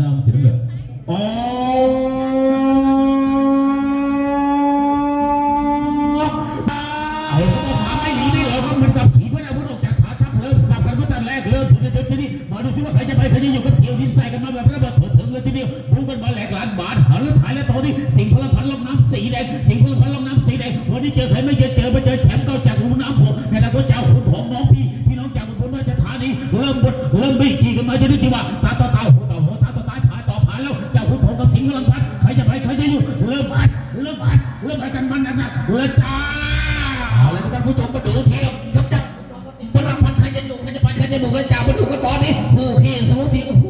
น้ำสีน้ำเงินอ๋อเอาเขาบอกหาไม่หนีได้เหรอครับมันกับขี่พระอาวุธออกจากขาทัพเริ่มสับกันมาแต่แรกเริ่มถึงจะทีนี้มาดูซิว่าใครจะไปใครจะอยู่กันเที่ยวดินใส่กันมาแบบระเบิดเถิดเถิงเลยทีเดียวรู้กันมาแหลกหลานบาทหันแล้วถ่ายแล้วตอนนี้สิงพลังพันลำน้ำสีแดงสิงพลังพันลำน้ำสีแดงวันนี้เจอ ผู้ชมมาดูเที่ยวครับจับพลังพันใครจะอยู่ใครจะไปใครจะบุกใครจะมาดูกันตอนนี้ผู้ที่สมุทรทีโอ้โห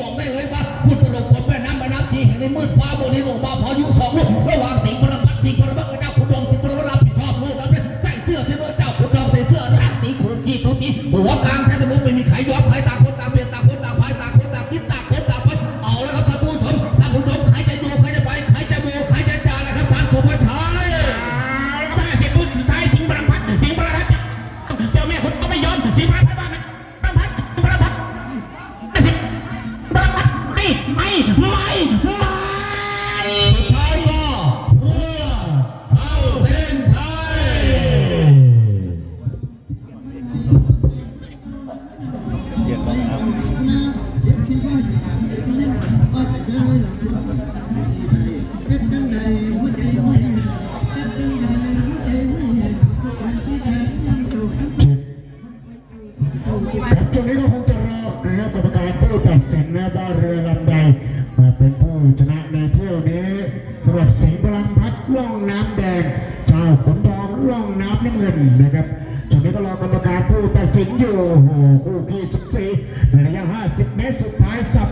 บอกได้เลยว่าคุณตลกบนแม่น้ำแม่น้ำที่แห่งในมืดฟ้าบนนี้ลงมาพอยุสองลูกระหว่างสิงห์พลังพันสิงห์พลังพันกับเจ้าขุนดงสิงห์พลังพันรับผิดชอบลูกนั้นเนี่ยใส่เสื้อที่ว่าเจ้าขุนดงใส่เสื้อร่างสีขุนขี้ทุทีหัวกลางแท้สมุทรไม่มีใครยอมใครต่างคนต่างเปลี่ยนตางคนต่างพายต่างคน ครับช่วงนี้ก็คงจะรอนะครับกรรมการผู้ตัดสินนะว่าเรือลำใดมาเป็นผู้ชนะในเที่ยวนี้สำหรับสิงห์พลังพัดล่องน้ำแดงเจ้าขุนทองล่องน้ำน้ำเงินนะครับช่วงนี้ก็รอกรรมการผู้ตัดสินอยู่โอ้โหคู่ขี้สุดสีนระยะ 50 เมตรสุดท้ายสับ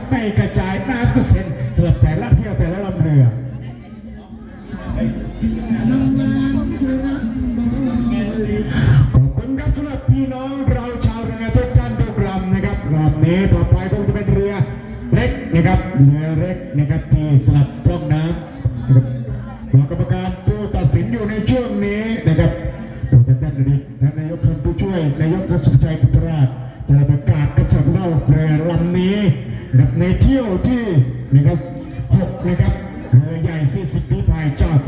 นี้ต่อไปคงจะเป็นเรือเล็กนะครับเรือเล็กนะครับที่สลับร่องน้ำนะครับรอกรรมการผู้ตัดสินอยู่ในช่วงนี้นะครับโดยท่านนายท่านนายกท่านผู้ช่วยนายกสุขชัยพุทธราชจะประกาศกับสำเราเรือลำนี้นะครับในเที่ยวที่นะครับหกนะครับเรือใหญ่40ฝีพายจากขุนทองจา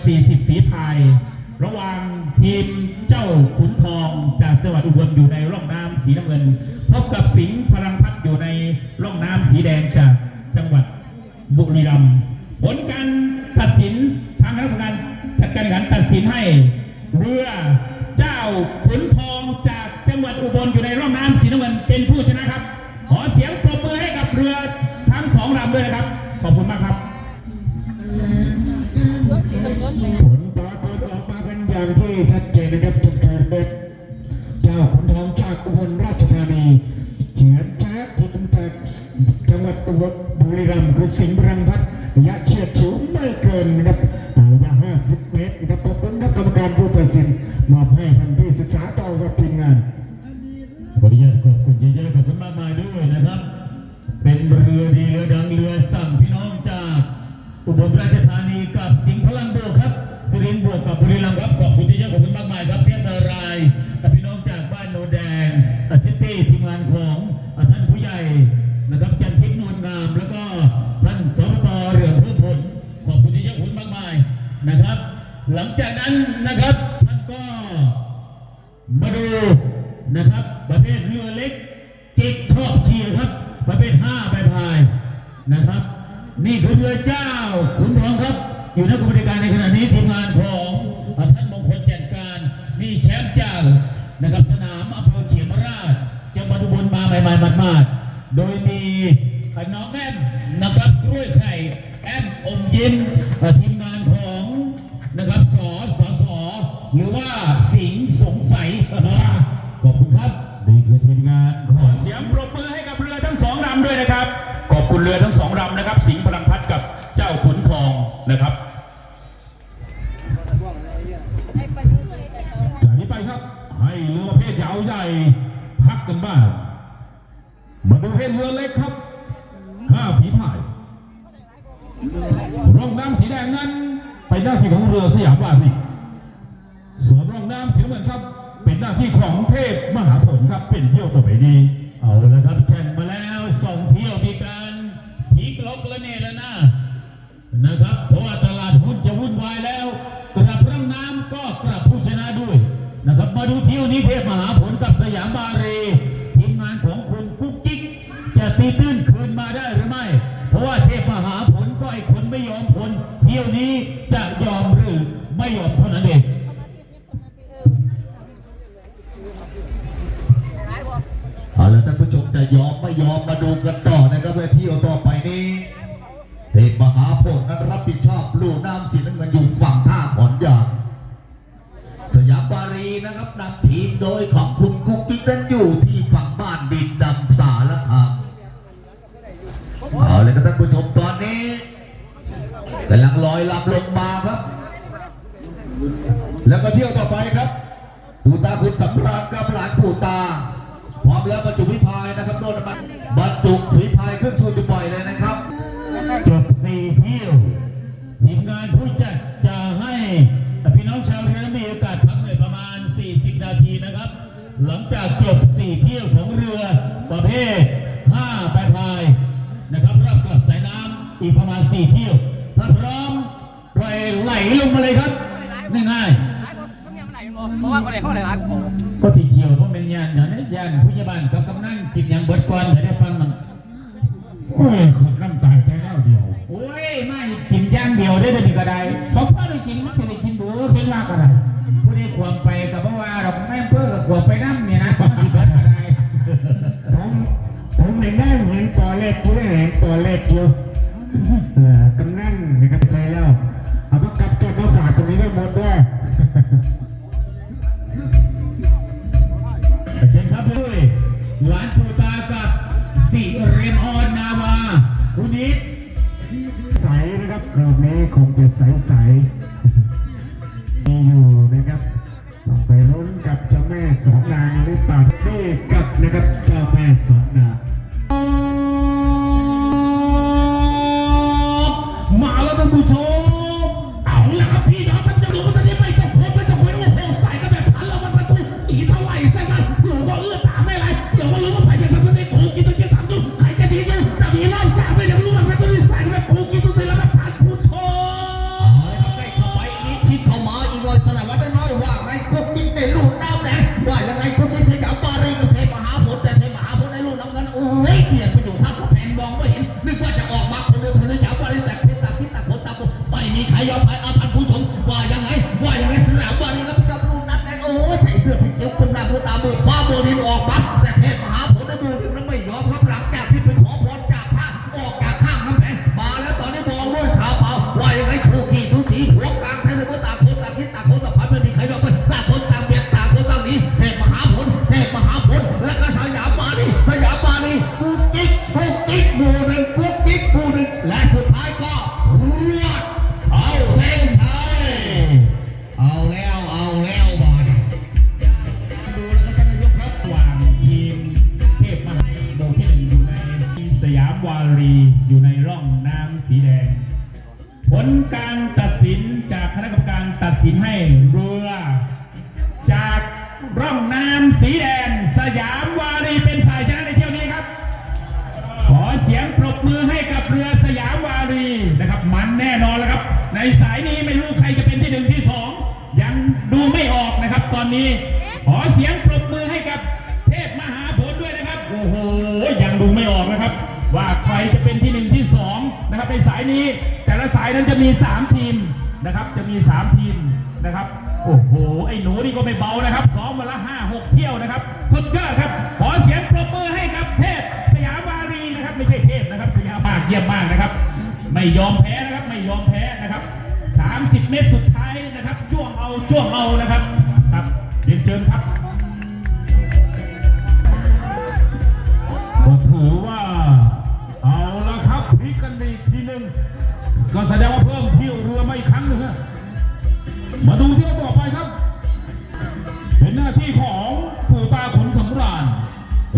40 ฝีพาย ระหว่างทีมเจ้าขุนทองจากจังหวัดอุบลอยู่ในร่องน้ำสีน้ำเงิน พบกับสิงห์พลังพัดอยู่ในร่องน้ำสีแดงจากจังหวัดบุรีรัมย์ รีรัมคือสิงห์พลังพัดยะเฉียดฉิวไม่เกินนะครับระยะ50 เมตรนะครับขอบคุณครับกรรมการผู้ตัดสินมอบให้ท่านที่ศึกษาต่อกับทีมงานขออนุญาตขอบคุณเยอะๆขอบคุณมากมายด้วยนะครับ เป็นเรือดีเรือดังเรือสั่งพี่น้องจากอุบลราชธานีกับสิงห์พลังโบครับสุรินทร์บวกกับบุรีรัมย์ครับขอบคุณเยอะๆขอบคุณมากมายครับเทียบนารายณ์กับพี่น้องจากบ้านโนแดงอาซิตี้ทีมงานของท่านผู้ใหญ่ จากนั้นนะครับท่านก็มาดูนะครับ ประเภทเรือเล็กเก็กชอบเชียครับ ประเภท5ใบพายนะครับ นี่คือเรือเจ้าขุนทองครับ อยู่ในกรรมการในขณะนี้ทีมงานของท่านมงคลจัดการนี่แชมป์เจ้านะครับสนามอำเภอเขียมราชจังหวัดอุบลมาใหม่ๆมาดๆโดยมีขน้องแอมนะครับกล้วยไข่แอมอมยิ้มทีมงานข นะครับสอสอสอหรือว่าสิงสงสัยขอบคุณครับนี่คือทีมงานขอเสียงปรบมือให้กับเรือทั้งสองลำด้วยนะครับ ขอบคุณเรือทั้งสองลำนะครับ สิงห์ ยามวารีส่วนร่องน้ำสียงเหมือนครับ เป็นหน้าที่ของเทพมหาผลครับเป็นเที่ยวต่อไปนี้เอาละครับแข่งมาแล้วสองเที่ยวมีการพลิกล็อกและเนี่ยแลนะนะครับ เพราะว่าตลาดหุ้นจะวุ่นวาย ยอมมาดูกันต่อนะครับเที่ยวต่อไปนี้เทพมหาผลนั้นรับผิดชอบลู่น้ำสีน้ำเงินอยู่ฝั่งท่าขอนยางสยามบารีนะครับนำทีมโดยของคุณกุ๊กกิ๊กนั้นอยู่ที่ฝั่งบ้านดินดำสารคามเอาเลยครับท่านผู้ชมตอนนี้กำลังลอยลำลงมาครับ แล้วก็เที่ยวต่อไปครับปู่ตาคุณสำราญกับหลานปู่ตาพร้อมแล้วบรรจุฝีพายนะครับโดนมัน ฝีพายขึ้นสู่จุดปล่อยเลยนะครับจบสี่เที่ยวทีมงานผู้จัดจะให้พี่น้องชาวเรือมีโอกาสพักเหนื่อยประมาณ 40 นาทีนะครับ หลังจากจบสี่เที่ยวของเรือประเภท5ใบพายนะครับรอบกลับสายน้ำอีกประมาณ 4 เที่ยวถ้าพร้อมปล่อยไหลลงมาเลยครับง่ายเพราะว่าคนไหนเขาไหนร้านผมๆก็ที่เกี่ยวเพราะเป็นยานอย่างนี้ยานผู้ใหญ่บ้านกับกำนันกินอย่างเบิดก่อนให้ได้ฟังมันโอ้ยคนน้ำตายแค่แล้วเดียว โอ้ยไม่กินอย่างเดียวได้แต่นี่ก็ได้เขาพ่อได้กินมันเคยได้กินดูเห็นว่ากันไรผู้ที่ควงไปกับเพราะว่าเราแม่เพื่อกับควงไปน้ำเนี่ยนะมันกี่เบิดอะไรผมผมเห็นได้เห็นตัวเลขอยู่ได้เห็นตัวเลขอยู่เออกำนันนะครับใส่แล้วเอาพวกกับแกก็ฝากตรงนี้ได้หมดด้วย รับรอบนี้คงจะใสใสๆมีอยู่นะครับต้องไปลุ้นกับเจ้าแม่สองนางหรือเปล่านี่กับนะครับเจ้าแม่สอง ลการตัดสินจากคณะกรรมการตัดสินให้เรือ จากร่องน้ำสีแดงสยามวารีเป็นฝ่ายชนะในเที่ยวนี้ครับ ขอเสียงปรบมือให้กับเรือสยามวารีนะครับ มันแน่นอนแล้วครับ ในสายนี้ไม่รู้ใครจะเป็นที่หนึ่งที่สองยังดูไม่ออกนะครับตอนนี้ ขอเสียงปรบมือให้กับเทพมหาผลด้วยนะครับ โอ้โหยังดูไม่ออกนะครับ ว่าใครจะเป็นที่หนึ่งที่สองนะครับในสายนี้ ละสายนั้นจะมี 3 ทีมนะครับ จะมี 3 ทีมนะครับ โอ้โห ไอ้หนูนี่ก็ไม่เบานะครับซ้อมมาละห้าหกเที่ยวนะครับ สุดยอดครับ ขอเสียงปรบมือให้กับเทพสยามวารีนะครับ ไม่ใช่เทพนะครับ สยามมากเยี่ยมมากนะครับ ไม่ยอมแพ้นะครับ ไม่ยอมแพ้นะครับ 30 เมตรสุดท้ายนะครับ จ้วงเอา จ้วงเอานะครับ ครับเรียนเชิญครับก็ถือว่าเอาละครับพลิกกันอีกทีหนึ่ง ก็แสดงว่าเพิ่มเที่ยวเรือไม่ครั้งหนึงมาดูเที่ยวต่อไปครับ เป็นหน้าที่ของปู่ตาขุนสำราญ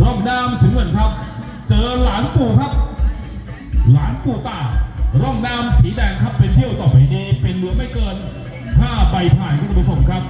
รอบน้ำสิงเงินครับ เจอหลานปู่ครับ หลานปู่ตาร่องน้ำสีแดงครับเป็นเที่ยวต่อไปนี้เป็นเรือไม่เกิน5ใบผ่านคุณผู้ชมครับ